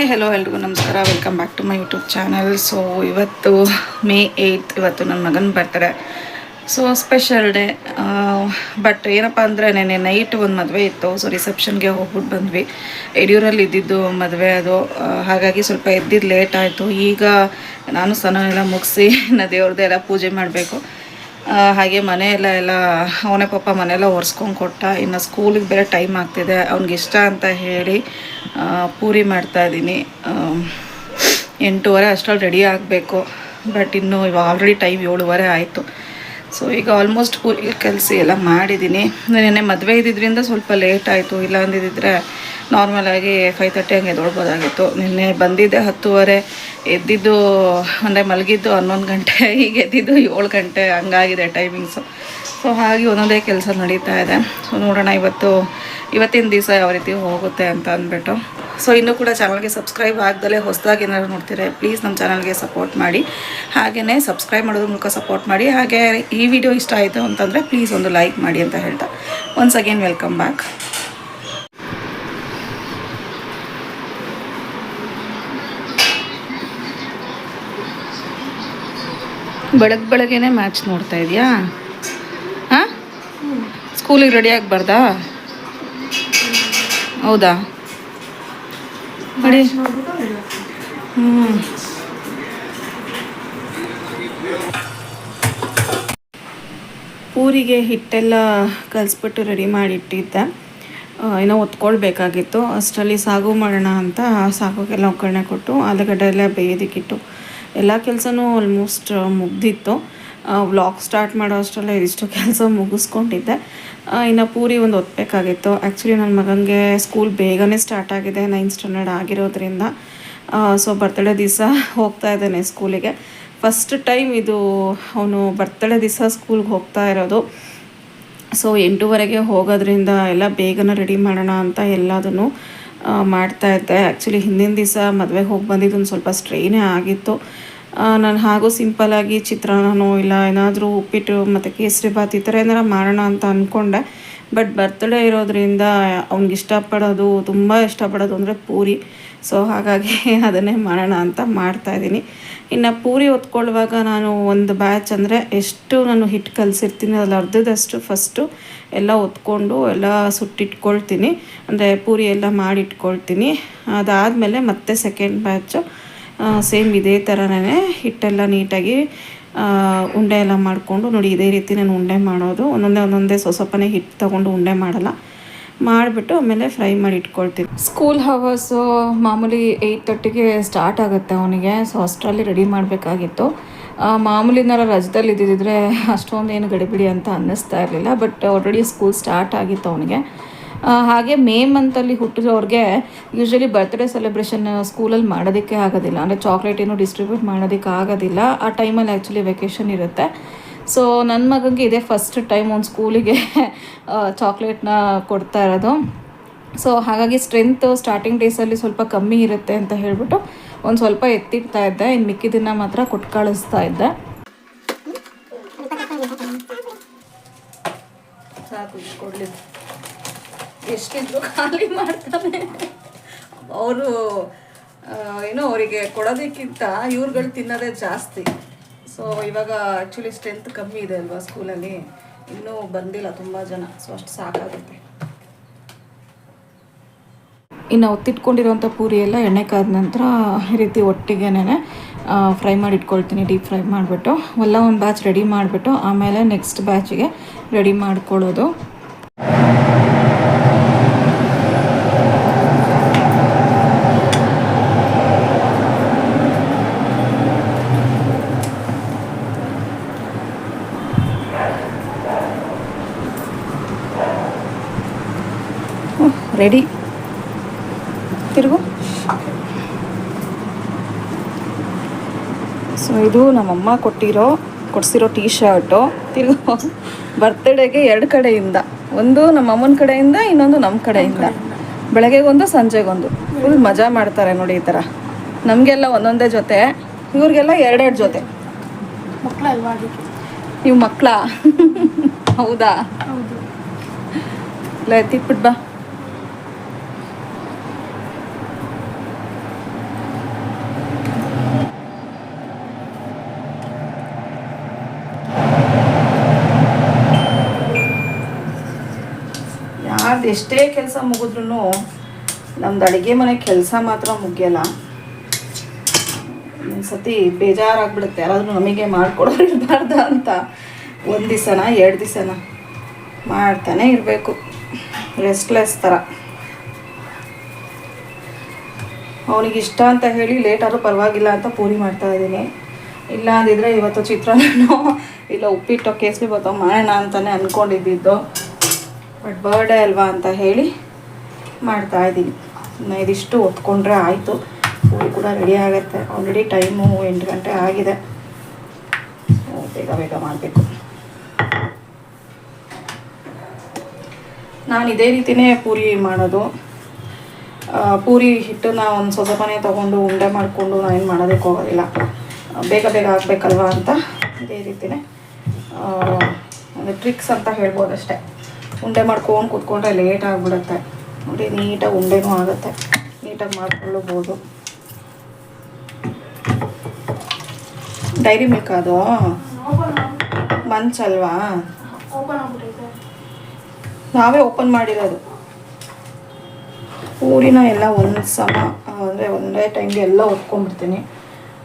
Hi hello ಎಲ್ರಿಗೂ ನಮಸ್ಕಾರ. Welcome back to my YouTube channel so ಇವತ್ತು ಮೇ ಏಯ್ತ್ ಇವತ್ತು ನನ್ನ ಮಗನ ಬರ್ತಾರೆ ಸೊ ಸ್ಪೆಷಲ್ ಡೇ ಬಟ್ ಏನಪ್ಪ ಅಂದರೆ ನೆನೆ ನೈಟ್ ಒಂದು ಮದುವೆ ಇತ್ತು. ಸೊ ರಿಸೆಪ್ಷನ್ಗೆ ಹೋಗ್ಬಿಟ್ಟು ಬಂದ್ವಿ. ಯಡಿಯೂರಲ್ಲಿ ಇದ್ದಿದ್ದು ಮದುವೆ ಅದು. ಹಾಗಾಗಿ ಸ್ವಲ್ಪ ಎದ್ದಿದ್ದು ಲೇಟ್ ಆಯಿತು. ಈಗ ನಾನು ಸ್ನಾನ ಮುಗಿಸಿ, ನಾ ದೇವ್ರದ್ದು ಎಲ್ಲ ಪೂಜೆ ಮಾಡಬೇಕು. ಹಾಗೆ ಮನೆಯೆಲ್ಲ ಎಲ್ಲ ಅವನೇ ಪಾಪ ಮನೆಯೆಲ್ಲ ಒರೆಸ್ಕೊಂಡು ಕೊಟ್ಟ. ಇನ್ನು ಸ್ಕೂಲಿಗೆ ಬೇರೆ ಟೈಮ್ ಆಗ್ತಿದೆ. ಅವ್ನಿಗೆ ಇಷ್ಟ ಅಂತ ಹೇಳಿ ಪೂರಿ ಮಾಡ್ತಾಯಿದ್ದೀನಿ ಎಂಟೂವರೆ ಅಷ್ಟರಲ್ಲಿ ರೆಡಿ ಆಗಬೇಕು. ಬಟ್ ಇನ್ನು ಇವಾಗ ಆಲ್ರೆಡಿ ಟೈಮ್ ಏಳುವರೆ ಆಯಿತು. ಸೊ ಈಗ ಆಲ್ಮೋಸ್ಟ್ ಪೂರಿ ಕೆಲಸ ಎಲ್ಲ ಮಾಡಿದ್ದೀನಿ. ನೆನ್ನೆ ಮದುವೆ ಇದ್ದಿದ್ದರಿಂದ ಸ್ವಲ್ಪ ಲೇಟ್ ಆಯಿತು. ಇಲ್ಲ ಅಂದಿದ್ದರೆ ನಾರ್ಮಲಾಗಿ ಫೈವ್ ತರ್ಟಿ ಹಂಗೆ ಎದ್ದೊಳ್ಬೋದಾಗಿತ್ತು ನಿನ್ನೆ ಬಂದಿದ್ದೆ ಹತ್ತುವರೆ, ಎದ್ದಿದ್ದು ಅಂದರೆ ಮಲಗಿದ್ದು ಹನ್ನೊಂದು ಗಂಟೆ, ಈಗ ಎದ್ದಿದ್ದು ಏಳು ಗಂಟೆ, ಹಂಗಾಗಿದೆ ಟೈಮಿಂಗ್ಸು ಸೊ ಹಾಗೆ ಒಂದೊಂದೇ ಕೆಲಸ ನಡೀತಾ ಇದೆ. ಸೊ ನೋಡೋಣ ಇವತ್ತು, ಇವತ್ತಿನ ದಿವಸ ಯಾವ ರೀತಿ ಹೋಗುತ್ತೆ ಅಂತ ಅಂದ್ಬಿಟ್ಟು. ಸೊ ಇನ್ನೂ ಕೂಡ ಚಾನಲ್ಗೆ ಸಬ್ಸ್ಕ್ರೈಬ್ ಆಗ್ದಲೇ ಹೊಸದಾಗಿ ಏನಾದ್ರು ನೋಡ್ತೀರಾ ಪ್ಲೀಸ್ ನಮ್ಮ ಚಾನಲ್ಗೆ ಸಪೋರ್ಟ್ ಮಾಡಿ. ಹಾಗೆಯೇ ಸಬ್ಸ್ಕ್ರೈಬ್ ಮಾಡೋದ್ರ ಮೂಲಕ ಸಪೋರ್ಟ್ ಮಾಡಿ. ಹಾಗೆ ಈ ವಿಡಿಯೋ ಇಷ್ಟ ಆಯಿತು ಅಂತಂದರೆ ಪ್ಲೀಸ್ ಒಂದು ಲೈಕ್ ಮಾಡಿ ಅಂತ ಹೇಳ್ತಾ. ಒನ್ಸ್ ಅಗೇನ್ ವೆಲ್ಕಮ್ ಬ್ಯಾಕ್ ಬೆಳಗ್ಗೆ ಬೆಳಗ್ಗೆನೆ ಮ್ಯಾಚ್ ನೋಡ್ತಾ ಇದೆಯಾ? ಹಾಂ ಸ್ಕೂಲಿಗೆ ರೆಡಿ ಆಗಬಾರ್ದಾ? ಹೌದಾ? ನೋಡಿ. ಹ್ಞೂ ಊರಿಗೆ ಹಿಟ್ಟೆಲ್ಲ ಕಲಿಸ್ಬಿಟ್ಟು ರೆಡಿ ಮಾಡಿಟ್ಟಿದ್ದೆ. ಏನೋ ಒತ್ಕೊಳ್ಬೇಕಾಗಿತ್ತು ಅಷ್ಟರಲ್ಲಿ ಸಾಗು ಮಾಡೋಣ ಅಂತ ಸಾಗುಗೆಲ್ಲ ಒಗ್ಗರಣೆ ಕೊಟ್ಟು ಆಲೂಗಡ್ಡೆ ಎಲ್ಲ ಬೇಯೋದಕ್ಕಿಟ್ಟು ಎಲ್ಲ ಕೆಲಸನೂ ಆಲ್ಮೋಸ್ಟ್ ಮುಗ್ದಿತ್ತು. ವ್ಲಾಗ್ ಸ್ಟಾರ್ಟ್ ಮಾಡೋ ಅಷ್ಟರಲ್ಲೇ ಇದಿಷ್ಟು ಕೆಲಸ ಮುಗಿಸ್ಕೊಂಡಿದ್ದೆ. ಇನ್ನು ಪೂರಿ ಒಂದು ಒತ್ತಬೇಕಾಗಿತ್ತು ಆ್ಯಕ್ಚುಲಿ ನನ್ನ ಮಗನಿಗೆ ಸ್ಕೂಲ್ ಬೇಗನೆ ಸ್ಟಾರ್ಟ್ ಆಗಿದೆ ನೈನ್ತ್ ಸ್ಟ್ಯಾಂಡರ್ಡ್ ಆಗಿರೋದ್ರಿಂದ. ಸೊ ಬರ್ತಡೇ ದಿವಸ ಹೋಗ್ತಾ ಇದ್ದಾನೆ ಸ್ಕೂಲಿಗೆ ಫಸ್ಟ್ ಟೈಮ್ ಇದು ಅವನು ಬರ್ತಡೇ ದಿವಸ ಸ್ಕೂಲ್ಗೆ ಹೋಗ್ತಾ ಇರೋದು. ಸೊ ಎಂಟೂವರೆಗೆ ಹೋಗೋದ್ರಿಂದ ಎಲ್ಲ ಬೇಗನೆ ರೆಡಿ ಮಾಡೋಣ ಅಂತ ಎಲ್ಲದನ್ನು ಮಾಡ್ತಾ ಇದ್ದೆ. ಆ್ಯಕ್ಚುಲಿ ಹಿಂದಿನ ದಿವಸ ಮದುವೆಗೆ ಹೋಗಿ ಬಂದಿದ್ದು ಒಂದು ಸ್ವಲ್ಪ ಸ್ಟ್ರೈನೇ ಆಗಿತ್ತು. ನಾನು ಹಾಗೂ ಸಿಂಪಲಾಗಿ ಚಿತ್ರಾನ್ನನೋ ಇಲ್ಲ ಏನಾದರೂ ಉಪ್ಪಿಟ್ಟು ಮತ್ತು ಕೇಸರಿ ಬಾತ್ ಈ ಥರ ಏನಾರ ಮಾಡೋಣ ಅಂತ ಅಂದ್ಕೊಂಡೆ ಬಟ್ ಬರ್ತ್ಡೇ ಇರೋದ್ರಿಂದ ಅವ್ನಿಗೆ ಇಷ್ಟಪಡೋದು, ತುಂಬ ಇಷ್ಟಪಡೋದು ಅಂದರೆ ಪೂರಿ. ಸೊ ಹಾಗಾಗಿ ಅದನ್ನೇ ಮಾಡೋಣ ಅಂತ ಮಾಡ್ತಾಯಿದ್ದೀನಿ ಇನ್ನು ಪೂರಿ ಹೊತ್ಕೊಳ್ಳುವಾಗ ನಾನು ಒಂದು ಬ್ಯಾಚ್ ಅಂದರೆ ಎಷ್ಟು ನಾನು ಹಿಟ್ಟು ಕಲಸಿರ್ತೀನಿ ಅದ್ರಲ್ಲಿ ಅರ್ಧದಷ್ಟು ಫಸ್ಟು ಎಲ್ಲ ಹೊತ್ಕೊಂಡು ಎಲ್ಲ ಸುಟ್ಟಿಟ್ಕೊಳ್ತೀನಿ. ಅಂದರೆ ಪೂರಿ ಎಲ್ಲ ಮಾಡಿಟ್ಕೊಳ್ತೀನಿ. ಅದಾದಮೇಲೆ ಮತ್ತೆ ಸೆಕೆಂಡ್ ಬ್ಯಾಚು ಸೇಮ್ ಇದೇ ಥರನೇ ಹಿಟ್ಟೆಲ್ಲ ನೀಟಾಗಿ ಉಂಡೆ ಎಲ್ಲ ಮಾಡಿಕೊಂಡು ನೋಡಿ ಇದೇ ರೀತಿ ನಾನು ಉಂಡೆ ಮಾಡೋದು. ಒಂದೊಂದೇ ಒಂದೊಂದೇ ಸ್ವಲ್ಪ ಹಿಟ್ಟು ತೊಗೊಂಡು ಉಂಡೆ ಮಾಡಲ್ಲ. ಮಾಡಿಬಿಟ್ಟು ಆಮೇಲೆ ಫ್ರೈ ಮಾಡಿ ಇಟ್ಕೊಳ್ತೀವಿ. ಸ್ಕೂಲ್ ಹವರ್ಸು ಮಾಮೂಲಿ ಏಯ್ಟ್ ತರ್ಟಿಗೆ ಸ್ಟಾರ್ಟ್ ಆಗುತ್ತೆ ಅವನಿಗೆ. ಸೊ ಅಷ್ಟರಲ್ಲಿ ರೆಡಿ ಮಾಡಬೇಕಾಗಿತ್ತು. ಮಾಮೂಲಿನಾರ ರಜದಲ್ಲಿ ಇದ್ದಿದ್ದರೆ ಅಷ್ಟೊಂದು ಏನು ಗಡಿಬಿಡಿ ಅಂತ ಅನ್ನಿಸ್ತಾ ಇರಲಿಲ್ಲ. ಬಟ್ ಆಲ್ರೆಡಿ ಸ್ಕೂಲ್ ಸ್ಟಾರ್ಟ್ ಆಗಿತ್ತು ಅವನಿಗೆ. ಹಾಗೆ ಮೇ ಮಂತಲ್ಲಿ ಹುಟ್ಟಿದವ್ರಿಗೆ ಯೂಶ್ವಲಿ ಬರ್ತ್ಡೇ ಸೆಲೆಬ್ರೇಷನ್ ಸ್ಕೂಲಲ್ಲಿ ಮಾಡೋದಕ್ಕೆ ಆಗೋದಿಲ್ಲ. ಅಂದರೆ ಚಾಕ್ಲೇಟ್ ಏನು ಡಿಸ್ಟ್ರಿಬ್ಯೂಟ್ ಮಾಡೋದಕ್ಕೆ ಆಗೋದಿಲ್ಲ. ಆ ಟೈಮಲ್ಲಿ ಆ್ಯಕ್ಚುಲಿ ವೆಕೇಷನ್ ಇರುತ್ತೆ. ಸೊ ನನ್ನ ಮಗನಿಗೆ ಇದೇ ಫಸ್ಟ್ ಟೈಮ್ ಒಂದು ಸ್ಕೂಲಿಗೆ ಚಾಕ್ಲೇಟ್ನ ಕೊಡ್ತಾ ಇರೋದು. ಸೊ ಹಾಗಾಗಿ ಸ್ಟ್ರೆಂತ್ ಸ್ಟಾರ್ಟಿಂಗ್ ಡೇಸಲ್ಲಿ ಸ್ವಲ್ಪ ಕಮ್ಮಿ ಇರುತ್ತೆ ಅಂತ ಹೇಳ್ಬಿಟ್ಟು ಒಂದು ಸ್ವಲ್ಪ ಎತ್ತಿಡ್ತಾ ಇದ್ದೆ. ಇನ್ನು ಮಿಕ್ಕಿದ್ದನ್ನು ಮಾತ್ರ ಕೊಟ್ಟು ಕಳಿಸ್ತಾ ಇದ್ದೆ. ಸಾಕು ಎಷ್ಟಿದ್ರು ಖಾಲಿ ಮಾಡ್ತಾನೆ. ಅವರು ಏನೋ ಅವರಿಗೆ ಕೊಡೋದಕ್ಕಿಂತ ಇವ್ರುಗಳು ತಿನ್ನೋದೇ ಜಾಸ್ತಿ. ಸೊ ಇವಾಗ ಆ್ಯಕ್ಚುಲಿ ಸ್ಟ್ರೆಂತ್ ಕಮ್ಮಿ ಇದೆ ಅಲ್ವಾ ಸ್ಕೂಲಲ್ಲಿ ಇನ್ನೂ ಬಂದಿಲ್ಲ ತುಂಬ ಜನ ಸೊ ಅಷ್ಟು ಸಾಕಾಗುತ್ತೆ. ಇನ್ನು ಒತ್ತಿಟ್ಕೊಂಡಿರೋಂಥ ಪೂರಿ ಎಲ್ಲ ಎಣ್ಣೆ ಕಾದ ನಂತರ ಈ ರೀತಿ ಒಟ್ಟಿಗೆನೇ ಫ್ರೈ ಮಾಡಿ ಇಟ್ಕೊಳ್ತೀನಿ ಡೀಪ್ ಫ್ರೈ ಮಾಡಿಬಿಟ್ಟು. ಎಲ್ಲ ಒಂದು ಬ್ಯಾಚ್ ರೆಡಿ ಮಾಡಿಬಿಟ್ಟು, ಆಮೇಲೆ ನೆಕ್ಸ್ಟ್ ಬ್ಯಾಚಿಗೆ ರೆಡಿ ಮಾಡ್ಕೊಳ್ಳೋದು. ರೆಡಿ ತಿರುಗು. ಸೊ ಇದು ನಮ್ಮಮ್ಮ ಕೊಟ್ಟಿರೋ ಕೊಡಿಸಿರೋ ಟೀ ಶರ್ಟು ತಿರುಗು. ಬರ್ತ್ಡೇಗೆ ಎರಡು ಕಡೆಯಿಂದ. ಒಂದು ನಮ್ಮಮ್ಮನ ಕಡೆಯಿಂದ ಇನ್ನೊಂದು ನಮ್ಮ ಕಡೆಯಿಂದ. ಬೆಳಗ್ಗೆಗೊಂದು ಸಂಜೆಗೊಂದು. ಫುಲ್ ಮಜಾ ಮಾಡ್ತಾರೆ ನೋಡಿ ಈ ಥರ ನಮಗೆಲ್ಲ ಒಂದೊಂದೇ ಜೊತೆ. ಇವ್ರಿಗೆಲ್ಲ ಎರಡೆರಡು ಜೊತೆ. ನೀವು ಮಕ್ಕಳ ಹೌದಾ? ಹೌದು. ಇಲ್ಲ ಎತ್ತಿಟ್ಬಿಟ್ಟು ಬಾ. ಯಾರ್ದು ಎಷ್ಟೇ ಕೆಲಸ ಮುಗಿದ್ರೂ ನಮ್ದು ಅಡುಗೆ ಮನೆ ಕೆಲಸ ಮಾತ್ರ ಮುಗಿಯಲ್ಲ. ಒಂದ್ಸತಿ ಬೇಜಾರಾಗ್ಬಿಡುತ್ತೆ. ಯಾರಾದರೂ ನಮಗೆ ಮಾಡ್ಕೊಡೋರು ಇರಬಾರ್ದ ಅಂತ ಒಂದು ದಿವಸನ, ಎರಡು ದಿವಸನ ಮಾಡ್ತಾನೆ ಇರಬೇಕು. ರೆಸ್ಟ್ಲೆಸ್ ಥರ ಅವನಿಗೆ ಇಷ್ಟ ಅಂತ ಹೇಳಿ ಲೇಟಾದರೂ ಪರವಾಗಿಲ್ಲ ಅಂತ ಪೂರಿ ಮಾಡ್ತಾ ಇದ್ದೀನಿ. ಇಲ್ಲ ಅಂದಿದ್ರೆ ಇವತ್ತು ಚಿತ್ರಾನ್ನ ಇಲ್ಲ ಉಪ್ಪಿಟ್ಟು ಕೇಸರಿ ಬತ್ತೋ ಮಾಡೋಣ ಅಂತಲೇ ಅಂದ್ಕೊಂಡಿದ್ದಿದ್ದು ಬಟ್ ಬರ್ಡೇ ಅಲ್ವಾ ಅಂತ ಹೇಳಿ ಮಾಡ್ತಾ ಇದ್ದೀನಿ. ಇದಿಷ್ಟು ಒತ್ಕೊಂಡ್ರೆ ಆಯಿತು. ಪೂರಿ ಕೂಡ ರೆಡಿ ಆಗುತ್ತೆ. ಆಲ್ರೆಡಿ ಟೈಮು ಎಂಟು ಗಂಟೆ ಆಗಿದೆ. ಬೇಗ ಬೇಗ ಮಾಡಬೇಕು. ನಾನು ಇದೇ ರೀತಿನೇ ಪೂರಿ ಮಾಡೋದು. ಪೂರಿ ಹಿಟ್ಟನ್ನ ಒಂದು ಸ್ವಲ್ಪನೇ ತೊಗೊಂಡು ಉಂಡೆ ಮಾಡಿಕೊಂಡು ನಾನು ಏನು ಮಾಡೋದಕ್ಕೆ ಹೋಗೋದಿಲ್ಲ ಬೇಗ ಬೇಗ ಆಗಬೇಕಲ್ವಾ ಅಂತ ಇದೇ ರೀತಿನೇ ಒಂದು ಟ್ರಿಕ್ಸ್ ಅಂತ ಹೇಳ್ಬೋದು ಅಷ್ಟೇ ಉಂಡೆ ಮಾಡ್ಕೊಂಡು ಕೂತ್ಕೊಂಡ್ರೆ ಲೇಟ್ ಆಗಿಬಿಡುತ್ತೆ. ನೋಡಿ, ನೀಟಾಗಿ ಉಂಡೆನೂ ಆಗುತ್ತೆ. ನೀಟಾಗಿ ಮಾಡ್ಕೊಳ್ಳಬಹುದು. ಡೈರಿ ಮಿಲ್ಕ್ ಅದು? ಆಗ್ಬಿಟ್ಟೈತೆ ನಾವೇ ಓಪನ್ ಮಾಡಿರೋದು. ಊರಿನ ಎಲ್ಲ ಒಂದು ಸಮ, ಅಂದರೆ ಒಂದೇ ಟೈಮ್ಗೆ ಎಲ್ಲ ಒತ್ಕೊಂಡ್ಬಿಡ್ತೀನಿ.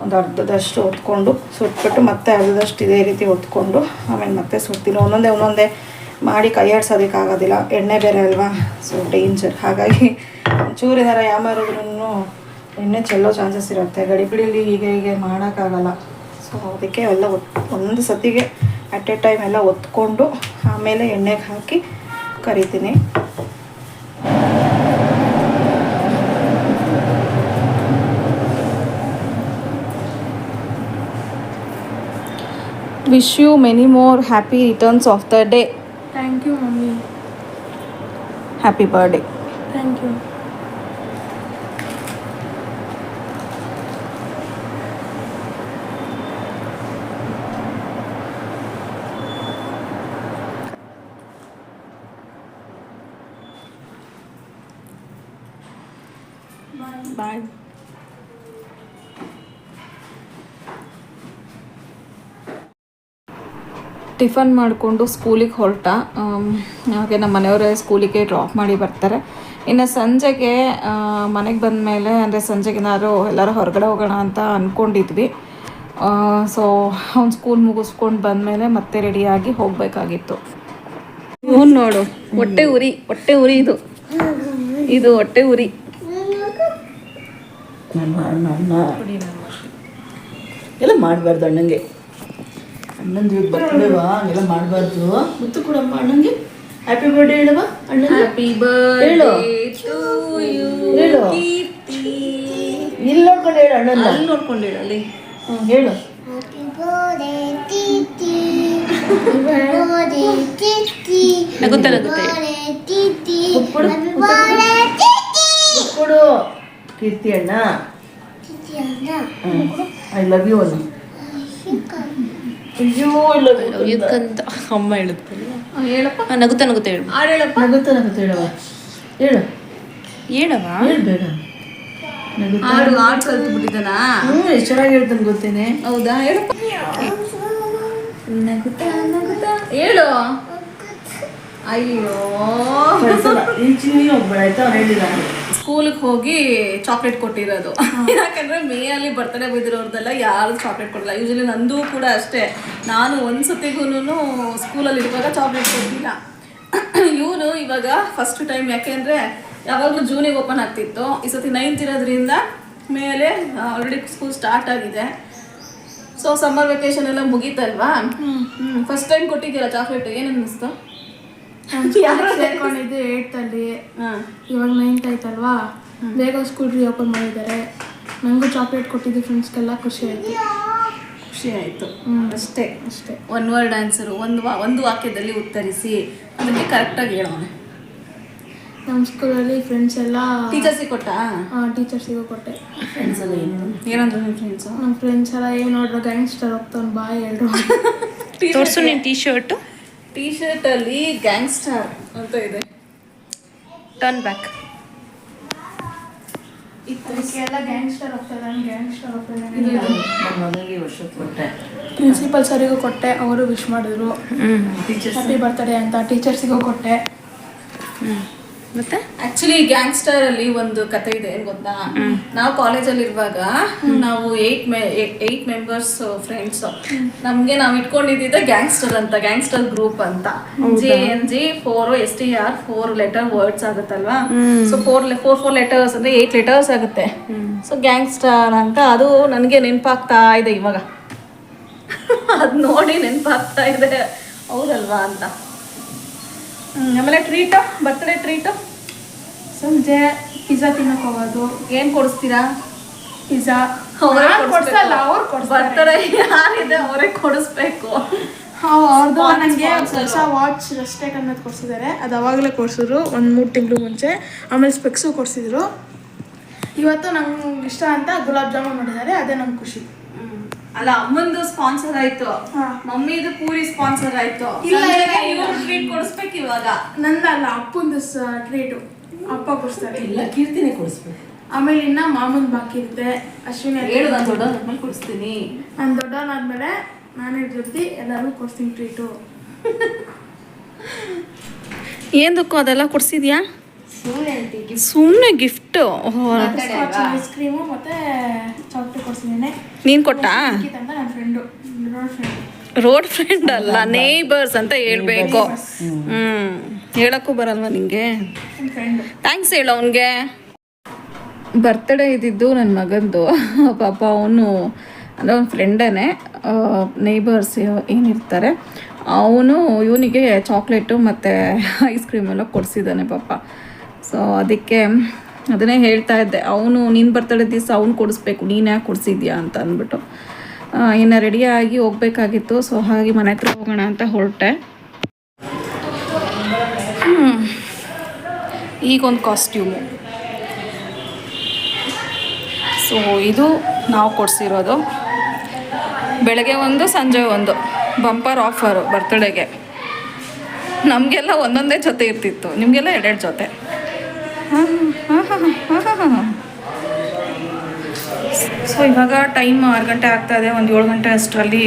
ಒಂದು ಅರ್ಧದಷ್ಟು ಒತ್ಕೊಂಡು, ಸುಟ್ಬಿಟ್ಟು ಮತ್ತೆ ಅರ್ಧದಷ್ಟು ಇದೇ ರೀತಿ ಒತ್ಕೊಂಡು, ಆಮೇಲೆ ಮತ್ತೆ ಸುಡ್ತೀನಿ. ಒಂದೊಂದೇ ಒಂದೊಂದೇ ಮಾಡಿ ಕೈ ಆಡ್ಸೋದಕ್ಕಾಗೋದಿಲ್ಲ ಎಣ್ಣೆ ಬೇರೆ ಅಲ್ವಾ? ಸೊ ಡೇಂಜರ್ ಹಾಗಾಗಿ ಚೂರು ಏನಾರ ಯಾಮಾರಿದ್ರೂ ಎಣ್ಣೆ ಚೆಲ್ಲೋ ಚಾನ್ಸಸ್ ಇರುತ್ತೆ. ಗಡಿಬಿಡಿಲಿ ಹೀಗೆ ಹೀಗೆ ಮಾಡೋಕ್ಕಾಗಲ್ಲ. ಸೊ ಅದಕ್ಕೆ ಎಲ್ಲ ಒಂದು ಸತಿಗೆ ಅಟ್ ಎ ಟೈಮ್ ಎಲ್ಲ ಒತ್ಕೊಂಡು ಆಮೇಲೆ ಎಣ್ಣೆಗೆ ಹಾಕಿ ಕರಿತೀನಿ. Wish you many more happy returns of the day thank you mummy happy birthday thank you tiffin ಮಾಡಿಕೊಂಡು ಸ್ಕೂಲಿಗೆ ಹೊರಟ. ಹಾಗೆ ನಮ್ಮ ಮನೆಯವರೇ ಸ್ಕೂಲಿಗೆ ಡ್ರಾಪ್ ಮಾಡಿ ಬರ್ತಾರೆ. ಇನ್ನು ಸಂಜೆಗೆ ಮನೆಗೆ ಬಂದ ಮೇಲೆ ಅಂದರೆ ಸಂಜೆಗೆ ಏನಾದ್ರು ಎಲ್ಲರೂ ಹೊರಗಡೆ ಹೋಗೋಣ ಅಂತ ಅಂದ್ಕೊಂಡಿದ್ವಿ ಸೊ ಅವ್ನು ಸ್ಕೂಲ್ ಮುಗಿಸ್ಕೊಂಡು ಬಂದಮೇಲೆ ಮತ್ತೆ ರೆಡಿಯಾಗಿ ಹೋಗಬೇಕಾಗಿತ್ತು. ಇವನು ನೋಡು ಹೊಟ್ಟೆ ಉರಿ ಹೊಟ್ಟೆ ಉರಿ ಇದು. ಇದು ಹೊಟ್ಟೆ ಉರಿ. ಎಲ್ಲ ಮಾಡಬಾರ್ದು ಅಣ್ಣಂಗೆ. ಅಣ್ಣಂದು ಇವತ್ತು ಬರ್ತ್ಡೇವಾ ಹಂಗೆಲ್ಲ ಮಾಡಬಾರ್ದು. ಮುತ್ತು ಕೊಡಮ್ಮ ಅಣ್ಣಂಗೆ. ಹ್ಯಾಪಿ ಬರ್ಡೇ ಹೇಳವ ಅಣ್ಣ ಹ್ಯಾಪಿ ಹೇಳು. ಹೇಳು. ಇಲ್ಲಿ ನೋಡ್ಕೊಂಡು ಹೇಳು ಅಣ್ಣ ಅಲ್ಲಿ ನೋಡ್ಕೊಂಡು ಹೇಳು ಹ್ಞೂ ಹೇಳು. ನಗುತ್ತಾ ನಗುತ್ತೆ ಕೊಡು ಕೀರ್ತಿ ಅಣ್ಣ. ಐ ಲವ್ ಯು ಅಣ್ಣ ಅಯ್ಯೋ ಐ ಲವ್ ಯು ಇದಕ್ಕಂತ ಅಮ್ಮ ಹೇಳುತ್ತೆ. ಹೇಳಪ್ಪ. ನಗುತ್ತ ನಗುತ್ತ ಹೇಳು. ನಗುತ್ತಾ ಹೇಳಪ್ಪ. ನಗುತ್ತ ಹೇಳು ಹೇಳವ. ಹೇಳು. ಬೇಗ ನಗುತ್ತಾ ಹಾಡು ಹಾಡು ಕಲ್ತು ಬಿಟ್ಟಿದ್ದಾನಾ ಹ್ಞೂ ಎಷ್ಟು ಚೆನ್ನಾಗಿ ಹೇಳ್ತಾನೆ ಗೊತ್ತೇನೆ. ಹೌದಾ? ಹೇಳಪ್ಪ. ನಗುತ್ತ ನಗುತ್ತ. ಹೇಳು. ಅಯ್ಯೋ. ಈ ಚಿನ್ನಿ ಒಬ್ಬಳ ಆಯ್ತಾ ಅವ್ನು ಹೇಳಿಲ್ಲ. ಸ್ಕೂಲಿಗೆ ಹೋಗಿ ಚಾಕ್ಲೇಟ್ ಕೊಟ್ಟಿರೋದು. ಯಾಕಂದ್ರೆ ಮೇ ಅಲ್ಲಿ ಬರ್ತಡೇ ಬಿದ್ದಿರೋರ್ದೆಲ್ಲ ಯಾರು ಚಾಕ್ಲೇಟ್ ಕೊಡಲ್ಲ. ಯೂಶಲಿ ನಂದು ಕೂಡ ಅಷ್ಟೇ. ನಾನು ಒಂದು ಸತಿಗೂ ಸ್ಕೂಲಲ್ಲಿ ಇರುವಾಗ ಚಾಕ್ಲೇಟ್ ಕೊಟ್ಟಿಲ್ಲ ಇವನು ಇವಾಗ ಫಸ್ಟ್ ಟೈಮ್ ಯಾಕೆಂದರೆ ಯಾವಾಗಲೂ ಜೂನಿಗೆ ಓಪನ್ ಆಗ್ತಿತ್ತು. ಈ ಸತಿ ನೈನ್ತ್ ಇರೋದ್ರಿಂದ ಮೇಲೆ ಆಲ್ರೆಡಿ ಸ್ಕೂಲ್ ಸ್ಟಾರ್ಟ್ ಆಗಿದೆ. ಸೊ ಸಮ್ಮರ್ ವೆಕೇಶನ್ ಎಲ್ಲ ಮುಗೀತಲ್ವಾ? ಫಸ್ಟ್ ಟೈಮ್ ಕೊಟ್ಟಿದ್ದೀರಾ ಚಾಕ್ಲೇಟ್ ಏನು ಅನ್ನಿಸ್ತು? ಸೇರ್ಕೊಂಡಿದ್ದೆ ಏಯ್ತಲ್ಲಿ ಹಾಂ. ಇವಾಗ ನೈನ್ತ್ ಆಯ್ತಲ್ವಾ? ಬೇಗ ಸ್ಕೂಲ್ ರೀ ಓಪನ್ ಮಾಡಿದ್ದಾರೆ. ನನಗೂ ಚಾಕ್ಲೇಟ್ ಕೊಟ್ಟಿದ್ದು ಫ್ರೆಂಡ್ಸ್ಗೆಲ್ಲ ಖುಷಿ ಆಯ್ತು. ಖುಷಿ ಆಯಿತು. ಅಷ್ಟೇ. ಅಷ್ಟೇ. ಒನ್ ವರ್ಡ್ ಆನ್ಸರು ಒಂದು ವಾ ಒಂದು ವಾಕ್ಯದಲ್ಲಿ ಉತ್ತರಿಸಿ ಅದಕ್ಕೆ ಕರೆಕ್ಟಾಗಿ ಹೇಳೋಣ. ನಮ್ಮ ಸ್ಕೂಲಲ್ಲಿ ಫ್ರೆಂಡ್ಸ್ ಎಲ್ಲ ಟೀಚರ್ಸಿಗೆ ಕೊಟ್ಟ? ಟೀಚರ್ಸಿಗೂ ಕೊಟ್ಟೆ. ಫ್ರೆಂಡ್ಸ್ ಎಲ್ಲ ಏನು? ಏನಂದ್ರು ನಿಮ್ಮ ಫ್ರೆಂಡ್ಸು ನಮ್ಮ ಫ್ರೆಂಡ್ಸ್ ಎಲ್ಲ ಏನು ನೋಡ್ರು ಗ್ಯಾಂಗ್ಸ್ಟರ್ ಹೋಗ್ತಾನೆ ಬಾಯ್ ಹೇಳ್ರು ತೋರ್ಸು ನಿನ್ ಟೀ ಶರ್ಟು ಟೀ ಶರ್ಟಲ್ಲಿ ಗ್ಯಾಂಗ್ಸ್ಟರ್ ಅಂತ ಇದೆ. ಟರ್ನ್ ಬ್ಯಾಕ್ ಪ್ರಿನ್ಸಿಪಲ್ ಸರಿಗೂ ಕೊಟ್ಟೆ ಅವರು ವಿಶ್ ಮಾಡಿದ್ರು. ಟೀಚರ್ಸ್ ಹ್ಯಾಪಿ ಬರ್ತಡೇ ಅಂತ ಟೀಚರ್ಸಿಗೂ ಕೊಟ್ಟೆ. ಮತ್ತೆ? ಆಕ್ಚುಲಿ ಗ್ಯಾಂಗ್ಸ್ಟರ್ ಅಲ್ಲಿ ಒಂದು ಕತೆ ಇದೆ ಗೊತ್ತಾ? ನಾವು ಕಾಲೇಜಲ್ಲಿ ಇರುವಾಗ ನಾವು ಏಟ್ ಏಟ್ ಮೆಂಬರ್ಸ್ ಫ್ರೆಂಡ್ಸ್ ನಮ್ಗೆ ನಾವು ಇಟ್ಕೊಂಡಿದ್ದ ಗ್ಯಾಂಗ್ಸ್ಟರ್ ಅಂತ ಗ್ಯಾಂಗ್ಸ್ಟರ್ ಗ್ರೂಪ್ ಅಂತ. G N G four S T R four letter words ಆಗುತ್ತಲ್ವಾ? So four four four letters ಅಂದ್ರೆ ಏಟ್ ಲೆಟರ್ಸ್ ಆಗುತ್ತೆ. ಸೊ ಗ್ಯಾಂಗ್ಸ್ಟರ್ ಅಂತ ಅದು ನನಗೆ ನೆನಪಾಗ್ತಾ ಇದೆ ಇವಾಗ. ಅದ್ ನೋಡಿ ನೆನಪಾಗ್ತಾ ಇದೆ. ಹೌದಲ್ವಾ ಅಂತ. ಆಮೇಲೆ ಟ್ರೀಟು ಬರ್ತ್ಡೇ ಟ್ರೀಟು ಸಂಜೆ ಪಿಜ್ಜಾ ತಿನ್ನಕ್ ಹೋಗೋದು. ಏನ್ ಕೊಡಿಸ್ತೀರಾ? ಪಿಜ್ಜಾ ಕೊಡಿಸಲ್ಲ ಅವ್ರು ಬರ್ತಡೇ ಯಾರಿದೆ ಅವರೇ ಕೊಡಿಸ್ಬೇಕು. ಅವ್ರದ್ದು ನನಗೆ. ಹೊಸ ವಾಚ್ ರೆಸ್ಟೇಟ್ ಅನ್ನೋದು ಕೊಡ್ಸಿದ್ದಾರೆ. ಅದು ಅವಾಗಲೇ ಕೊಡ್ಸಿದ್ರು ಒಂದು ಮೂರು ತಿಂಗಳು ಮುಂಚೆ. ಆಮೇಲೆ ಸ್ಪೆಕ್ಸು ಕೊಡ್ಸಿದ್ರು. ಇವತ್ತು ನಂಗೆ ಇಷ್ಟ ಅಂತ ಗುಲಾಬ್ ಜಾಮೂನ್ ಮಾಡಿದ್ದಾರೆ ಅದೇ ನಂಗೆ ಖುಷಿ. ಅಲ್ಲ ಅಮ್ಮಂದು ಸ್ಪಾನ್ಸರ್ ಆಯ್ತು. ಮಮ್ಮಿದು ಪೂರಿ ಸ್ಪಾನ್ಸರ್ ಆಯ್ತು. ಟ್ರೀಟ್ ಕೊಡಿಸ್ಬೇಕು ಇವಾಗ. ನಂದಲ್ಲ ಅಪ್ಪಂದು ಟ್ರೀಟು ಅಪ್ಪ ಕೊಡಿಸ್ತಾರೆ. ಇಲ್ಲ ಕೀರ್ತಿನೇ ಕೊಡಿಸ್ಬೇಕು. ಆಮೇಲೆ ಇನ್ನ ಮಾಮನ್ ಬಾಕಿ ಇರುತ್ತೆ ಅಶ್ವಿನಿ ಹೇಳು ನಾನು ದೊಡ್ಡ ಆದ್ಮೇಲೆ ಕೊಡಿಸ್ತೀನಿ. ನಾನು ದೊಡ್ಡವನಾದ್ಮೇಲೆ ನಾನೇ ಜೊತೆ ಎಲ್ಲರೂ ಕೊಡ್ತೀನಿ ಟ್ರೀಟು ಏನದಕ್ಕೂ ಅದೆಲ್ಲ ಕೊಡ್ಸಿದ್ಯಾ? ಸುಮ್ಮನೆ ಗಿಫ್ಟ್ ಐಸ್ ಕ್ರೀಮು ಮತ್ತೆ ಚಾಕ್ಲೇಟ್ ಕೊಡ್ಸಿದ್ದೀನಿ. ನೀನ್ ಕೊಟ್ಟಾ? ಅಂತ ನನ್ನ ಫ್ರೆಂಡು ಫ್ರೆಂಡ್ ರೋಡ್ ಫ್ರೆಂಡ್ ಅಲ್ಲ ನೇಬರ್ಸ್ ಅಂತ ಹೇಳ್ಬೇಕು. ಹ್ಮ್. ಹೇಳಕ್ಕೂ ಬರಲ್ವಾ ನಿಂಗೆ? ಥ್ಯಾಂಕ್ಸ್ ಹೇಳು ಅವನಿಗೆ. ಬರ್ತ್ಡೇ ಇದ್ದಿದ್ದು ನನ್ನ ಮಗಂದು. ಪಾಪ ಅವನು ಅಂದರೆ ಅವ್ನ ಫ್ರೆಂಡನೇ ನೇಬರ್ಸ್ ಏನಿರ್ತಾರೆ ಅವನು ಇವನಿಗೆ ಚಾಕ್ಲೇಟು ಮತ್ತು ಐಸ್ ಕ್ರೀಮ್ ಎಲ್ಲ ಕೊಡಿಸಿದ್ದಾನೆ ಪಾಪ. ಸೊ ಅದಕ್ಕೆ ಅದನ್ನೇ ಹೇಳ್ತಾ ಇದ್ದೆ. ಅವನು, ನೀನು ಬರ್ತಡೇ ದಿವಸ, ಅವ್ನು ಕೊಡಿಸ್ಬೇಕು. ನೀನು ಯಾಕೆ ಕೊಡಿಸಿದ್ಯಾ ಅಂತ ಅಂದ್ಬಿಟ್ಟು. ಇನ್ನು ರೆಡಿಯಾಗಿ ಹೋಗ್ಬೇಕಾಗಿತ್ತು. ಸೊ ಹಾಗಾಗಿ ಮನೆ ಹತ್ರ ಹೋಗೋಣ ಅಂತ ಹೊರಟೆ. ಈಗೊಂದು ಕಾಸ್ಟ್ಯೂಮು ಸೊ ಇದು ನಾವು ಕೊಡಿಸಿರೋದು. ಬೆಳಗ್ಗೆ ಒಂದು, ಸಂಜೆ ಒಂದು. ಬಂಪರ್ ಆಫರು ಬರ್ತಡೇಗೆ ನಮಗೆಲ್ಲ ಒಂದೊಂದೇ ಜೊತೆ ಇರ್ತಿತ್ತು. ನಿಮಗೆಲ್ಲ ಎರಡೆರಡು ಜೊತೆ. ಸೊ ಇವಾಗ ಟೈಮ್ ಆರು ಗಂಟೆ ಆಗ್ತಾ ಇದೆ. ಒಂದು ಏಳು ಗಂಟೆ ಅಷ್ಟರಲ್ಲಿ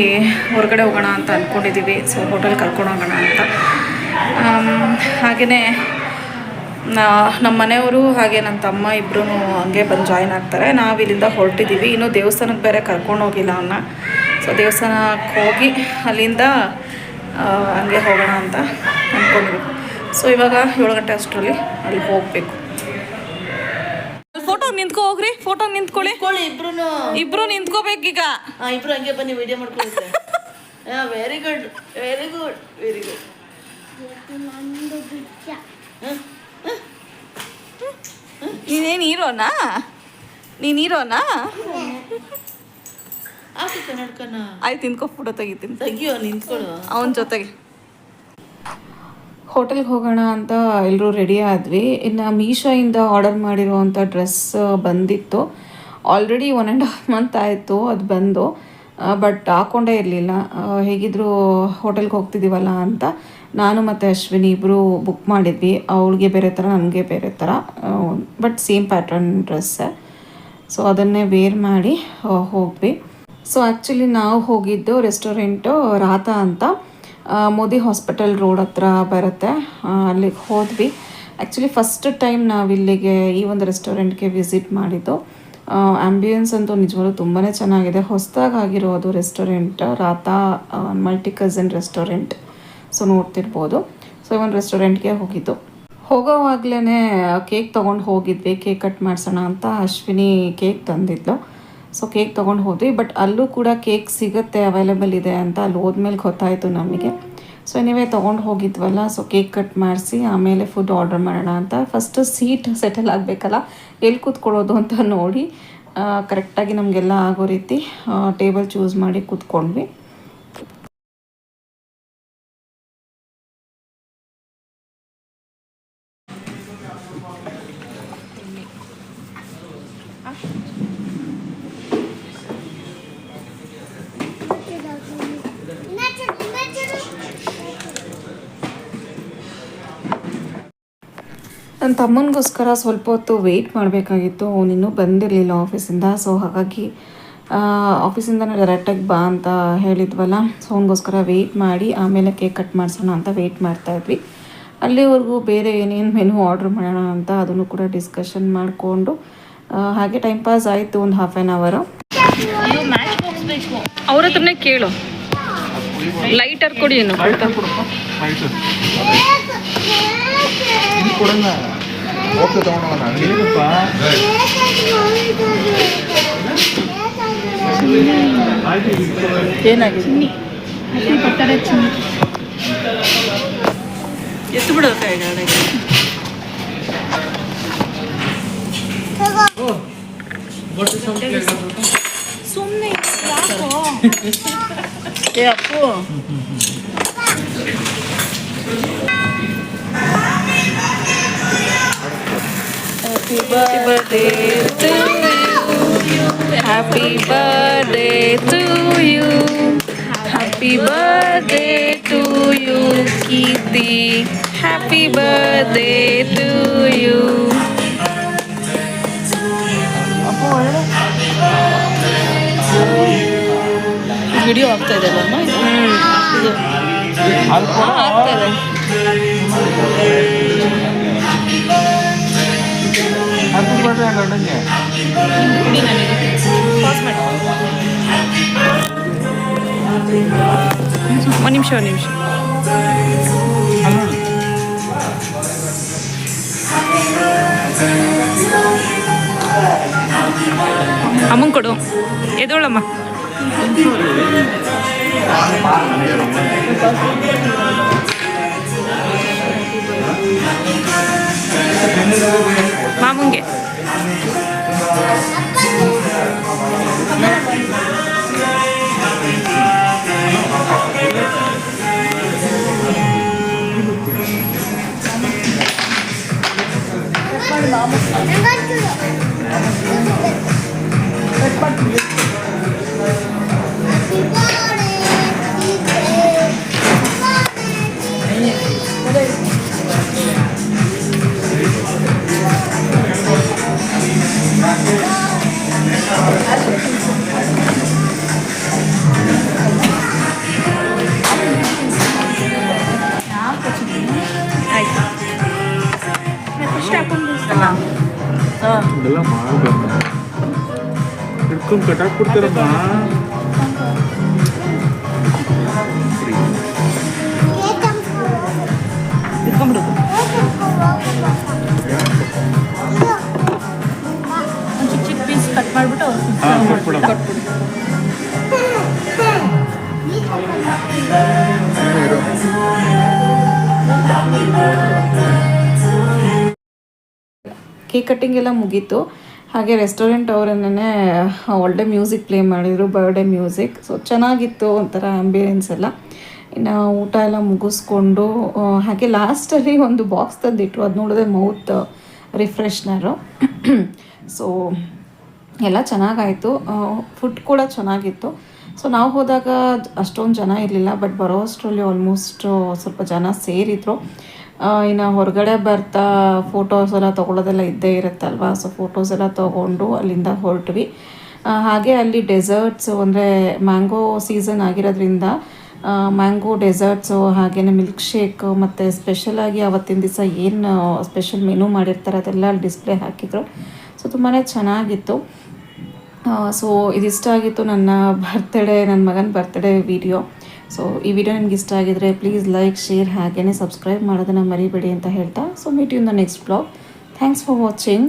ಹೊರಗಡೆ ಹೋಗೋಣ ಅಂತ ಅಂದ್ಕೊಂಡಿದ್ದೀವಿ ಸೊ ಹೋಟೆಲ್ ಕರ್ಕೊಂಡು ಹೋಗೋಣ ಅಂತ. ಹಾಗೆಯೇ ನಮ್ಮ ಮನೆಯವರು ಹಾಗೆ ನನ್ನ ತಮ್ಮ ಇಬ್ಬರೂ ಹಂಗೆ ಬಂದು ಜಾಯ್ನ್ ಆಗ್ತಾರೆ. ನಾವು ಇಲ್ಲಿಂದ ಹೊರಟಿದ್ದೀವಿ ಇನ್ನೂ ದೇವಸ್ಥಾನಕ್ಕೆ ಬೇರೆ ಕರ್ಕೊಂಡು ಹೋಗಿಲ್ಲ ಅವನ್ನ ಸೊ ದೇವಸ್ಥಾನಕ್ಕೆ ಹೋಗಿ ಅಲ್ಲಿಂದ ಹಂಗೆ ಹೋಗೋಣ ಅಂತ ಅಂದ್ಕೊಂಡಿದ್ದೀವಿ ಸೊ ಇವಾಗ ಏಳು ಗಂಟೆ ಅಷ್ಟರಲ್ಲಿ ಅಲ್ಲಿ ಹೋಗಬೇಕು. ನಿಂತ್ಕೊ ಹೋಗ್ರಿ ಫೋಟೋ ನಿಂತ್ಕೊಳ್ಳಿ. ಕೊಳ್ಳಿ ಇಬ್ರು ಇಬ್ರು ನಿಂತ್ಕೋಬೇಕೀಗ. ಇಬ್ರು ಹಂಗೆ ಬನ್ನಿ ವಿಡಿಯೋ ಮಾಡ್ಕೊಳ್ತೀನಿ very good very good very good ನೀನೇನು ಹೀರೋನಾ? ನೀನು ಹೀರೋನಾ? ಕನ್ನಡಕನ. ಆಯ್ತು ನಿಂತ್ಕೊ ಫೋಟೋ ತೆಗಿತೀನಿ. ತೆಗಿಯೋ ನಿಂತ್ಕೊಳ್ಳು ಅವನ ಜೊತೆಗೆ. ಹೋಟೆಲ್ಗೆ ಹೋಗೋಣ ಅಂತ ಎಲ್ಲರೂ ರೆಡಿ ಆದ್ವಿ. ಇನ್ನು ಮೀಶೋಯಿಂದ ಆರ್ಡರ್ ಮಾಡಿರುವಂಥ ಡ್ರೆಸ್ ಬಂದಿತ್ತು. Already one and half month ಆಯಿತು, ಅದು ಬಂದು. ಬಟ್ ಹಾಕ್ಕೊಂಡೇ ಇರಲಿಲ್ಲ. ಹೇಗಿದ್ರು ಹೋಟೆಲ್ಗೆ ಹೋಗ್ತಿದ್ದೀವಲ್ಲ ಅಂತ ನಾನು ಮತ್ತು ಅಶ್ವಿನಿ ಇಬ್ಬರು ಬುಕ್ ಮಾಡಿದ್ವಿ. ಅವಳಿಗೆ ಬೇರೆ ಥರ, ನನಗೆ ಬೇರೆ ಥರ ಬಟ್ ಸೇಮ್ ಪ್ಯಾಟ್ರನ್ ಡ್ರೆಸ್ಸೇ ಸೊ ಅದನ್ನೇ ವೇರ್ ಮಾಡಿ ಹೋಗ್ವಿ ಸೊ ಆ್ಯಕ್ಚುಲಿ ನಾವು ಹೋಗಿದ್ದು ರೆಸ್ಟೋರೆಂಟು ರಾತ ಅಂತ. ಮೋದಿ ಹಾಸ್ಪಿಟಲ್ ರೋಡ್ ಹತ್ರ ಬರುತ್ತೆ. ಅಲ್ಲಿಗೆ ಹೋದ್ವಿ. ಆ್ಯಕ್ಚುಲಿ ಫಸ್ಟ್ ಟೈಮ್ ನಾವು ಇಲ್ಲಿಗೆ ಈ ಒಂದು ರೆಸ್ಟೋರೆಂಟ್ಗೆ ವಿಸಿಟ್ ಮಾಡಿದ್ದು. ಆ್ಯಂಬಿಯನ್ಸ್ ಅಂತೂ ನಿಜವಾಗ್ಲೂ ತುಂಬಾ ಚೆನ್ನಾಗಿದೆ. ಹೊಸದಾಗಿ ಆಗಿರೋದು ರೆಸ್ಟೋರೆಂಟ್ ರಾತ ಮಲ್ಟಿ ಕಝನ್ ರೆಸ್ಟೋರೆಂಟ್ ಸೊ ನೋಡ್ತಿರ್ಬೋದು. ಸೊ ಈ ಒಂದು ರೆಸ್ಟೋರೆಂಟ್ಗೆ ಹೋಗಿದ್ದು. ಹೋಗೋವಾಗ್ಲೇ ಕೇಕ್ ತೊಗೊಂಡು ಹೋಗಿದ್ವಿ. ಕೇಕ್ ಕಟ್ ಮಾಡಿಸೋಣ ಅಂತ ಅಶ್ವಿನಿ ಕೇಕ್ ತಂದಿದ್ಲು. ಸೊ ಕೇಕ್ ತೊಗೊಂಡು ಹೋದ್ವಿ ಬಟ್ ಅಲ್ಲೂ ಕೂಡ ಕೇಕ್ ಸಿಗುತ್ತೆ ಅವೈಲೇಬಲ್ ಇದೆ ಅಂತ ಅಲ್ಲಿ ಹೋದ್ಮೇಲೆ ಗೊತ್ತಾಯಿತು ನಮಗೆ. ಸೊ ನೀವೇ ತೊಗೊಂಡು ಹೋಗಿದ್ವಲ್ಲ ಸೊ ಕೇಕ್ ಕಟ್ ಮಾಡಿಸಿ, ಆಮೇಲೆ ಫುಡ್ ಆರ್ಡರ್ ಮಾಡೋಣ ಅಂತ. ಫಸ್ಟು ಸೀಟ್ ಸೆಟಲ್ ಆಗಬೇಕಲ್ಲ ಎಲ್ಲಿ ಕೂತ್ಕೊಳ್ಳೋದು ಅಂತ ನೋಡಿ ಕರೆಕ್ಟಾಗಿ ನಮಗೆಲ್ಲ ಆಗೋ ರೀತಿ ಟೇಬಲ್ ಚೂಸ್ ಮಾಡಿ ಕೂತ್ಕೊಂಡ್ವಿ. ನನ್ನ ತಮ್ಮನಿಗೋಸ್ಕರ ಸ್ವಲ್ಪ ಹೊತ್ತು ವೆಯ್ಟ್ ಮಾಡಬೇಕಾಗಿತ್ತು. ಅವನಿನ್ನೂ ಬಂದಿರಲಿಲ್ಲ ಆಫೀಸಿಂದ ಸೊ ಹಾಗಾಗಿ ಆಫೀಸಿಂದನೇ ಡೈರೆಕ್ಟಾಗಿ ಬಾ ಅಂತ ಹೇಳಿದ್ವಲ್ಲ. ಸೊ ಅವನಿಗೋಸ್ಕರ ವೆಯ್ಟ್ ಮಾಡಿ ಆಮೇಲೆ ಕೇಕ್ ಕಟ್ ಮಾಡಿಸೋಣ ಅಂತ ವೆಯ್ಟ್ ಮಾಡ್ತಾಯಿದ್ವಿ ಅಲ್ಲಿವರೆಗೂ ಬೇರೆ ಏನೇನು ಮೆನು ಆರ್ಡ್ರ್ ಮಾಡೋಣ ಅಂತ ಅದನ್ನು ಕೂಡ ಡಿಸ್ಕಷನ್ ಮಾಡಿಕೊಂಡು ಹಾಗೆ ಟೈಮ್ ಪಾಸ್ ಆಯಿತು ಒಂದು ಹಾಫ್ ಆ್ಯನ್ ಅವರು ಅವ್ರ ಹತ್ರನೇ ಕೇಳು. ಲೈಟರ್ ಕೊಡಿ ಏನು ಹೋಗ್ತಾ ತಗೊಂಡೋಗೋಣ ಏನಪ್ಪ ಏನಾಗಿದೆ ಎತ್ತು ಬಿಡೋ ಕೈಗಾಡಿಗೆ ಏ Appu Happy birthday to you. Happy birthday to you. Happy birthday to you, Kirti. Happy birthday to you. Video ಆಗ್ತಾ ಇದೆ ಅಮ್ಮ ಇದು ಇದು ಹಾ, ಆಗ್ತಾ ಇದೆ. ಹ್ಯಾಪಿ ಬರ್ಡೇ ಗಂಡಂಗೆ ಒಂದು ನಿಮಿಷ ಒಂದು ನಿಮಿಷ ಅಮ್ಮಂಗೆ ಕೊಡು ಎದೋಳಮ್ಮ ಮಾಮಂಗೆ ಹಾಂ ಹಿಡ್ಕೊಂಡು ಕಟ್ಟಾಕ್ ಕೊಡ್ತಾರಮ್ಮ ಇಟ್ಕೊಂಡ್ಬಿಡೋದು ಒಂದು ಚಿಕ್ಕ ಚಿಕ್ಕ ಪೀಸ್ ಕಟ್ ಮಾಡಿಬಿಟ್ಟು ಕೇಕ್ ಕಟ್ಟಿಂಗ್ ಎಲ್ಲ ಮುಗೀತು. ಹಾಗೆ ರೆಸ್ಟೋರೆಂಟ್ ಅವರನ್ನೇ ಒಳ್ಳೆ ಮ್ಯೂಸಿಕ್ ಪ್ಲೇ ಮಾಡಿದರು ಬರ್ಡೇ ಮ್ಯೂಸಿಕ್ ಸೊ ಚೆನ್ನಾಗಿತ್ತು ಒಂಥರ ಆ್ಯಂಬಿಯೆನ್ಸ್ ಎಲ್ಲ. ಇನ್ನು ಊಟ ಎಲ್ಲ ಮುಗಿಸ್ಕೊಂಡು ಹಾಗೆ ಲಾಸ್ಟಲ್ಲಿ ಒಂದು ಬಾಕ್ಸ್ ತಂದಿಟ್ರು. ಅದು ನೋಡಿದ್ರೆ ಮೌತ್ ರಿಫ್ರೆಶ್ನರು ಸೊ ಎಲ್ಲ ಚೆನ್ನಾಗಾಯಿತು. ಫುಡ್ ಕೂಡ ಚೆನ್ನಾಗಿತ್ತು. ಸೊ ನಾವು ಹೋದಾಗ ಅಷ್ಟೊಂದು ಜನ ಇರಲಿಲ್ಲ ಬಟ್ ಬರೋ ಅಷ್ಟರಲ್ಲಿ ಆಲ್ಮೋಸ್ಟ್ ಸ್ವಲ್ಪ ಜನ ಸೇರಿದ್ರು. ಇನ್ನು ಹೊರಗಡೆ ಬರ್ತಾ ಫೋಟೋಸ್ ಎಲ್ಲ ತೊಗೊಳೋದೆಲ್ಲ ಇದ್ದೇ ಇರುತ್ತಲ್ವ? ಸೊ ಫೋಟೋಸ್ ಎಲ್ಲ ತೊಗೊಂಡು ಅಲ್ಲಿಂದ ಹೊರಟ್ವಿ. ಹಾಗೆ ಅಲ್ಲಿ ಡೆಸರ್ಟ್ಸು ಅಂದರೆ ಮ್ಯಾಂಗೋ ಸೀಸನ್ ಆಗಿರೋದ್ರಿಂದ ಮ್ಯಾಂಗೋ ಡೆಸರ್ಟ್ಸು ಹಾಗೆಯೇ ಮಿಲ್ಕ್ ಶೇಕ್ ಮತ್ತು ಸ್ಪೆಷಲಾಗಿ ಅವತ್ತಿನ ದಿವಸ ಏನು ಸ್ಪೆಷಲ್ ಮೆನು ಮಾಡಿರ್ತಾರೆ ಅದೆಲ್ಲ ಅಲ್ಲಿ ಡಿಸ್ಪ್ಲೇ ಹಾಕಿದ್ರು. ಸೊ ತುಂಬಾ ಚೆನ್ನಾಗಿತ್ತು. ಸೊ ಇದಿಷ್ಟ ಆಗಿತ್ತು ನನ್ನ ಬರ್ತ್ಡೇ ನನ್ನ ಮಗನ ಬರ್ತ್ಡೇ ವಿಡಿಯೋ ಸೊ ಈ ವಿಡಿಯೋ ನಿಮ್ಗೆ ಇಷ್ಟ ಆಗಿದ್ರೆ ಪ್ಲೀಸ್ ಲೈಕ್ ಶೇರ್ ಹಾಗೆಯೇ ಸಬ್ಸ್ಕ್ರೈಬ್ ಮಾಡೋದನ್ನು ಮರಿಬೇಡಿ ಅಂತ ಹೇಳ್ತಾ. So meet in the next blog thanks for watching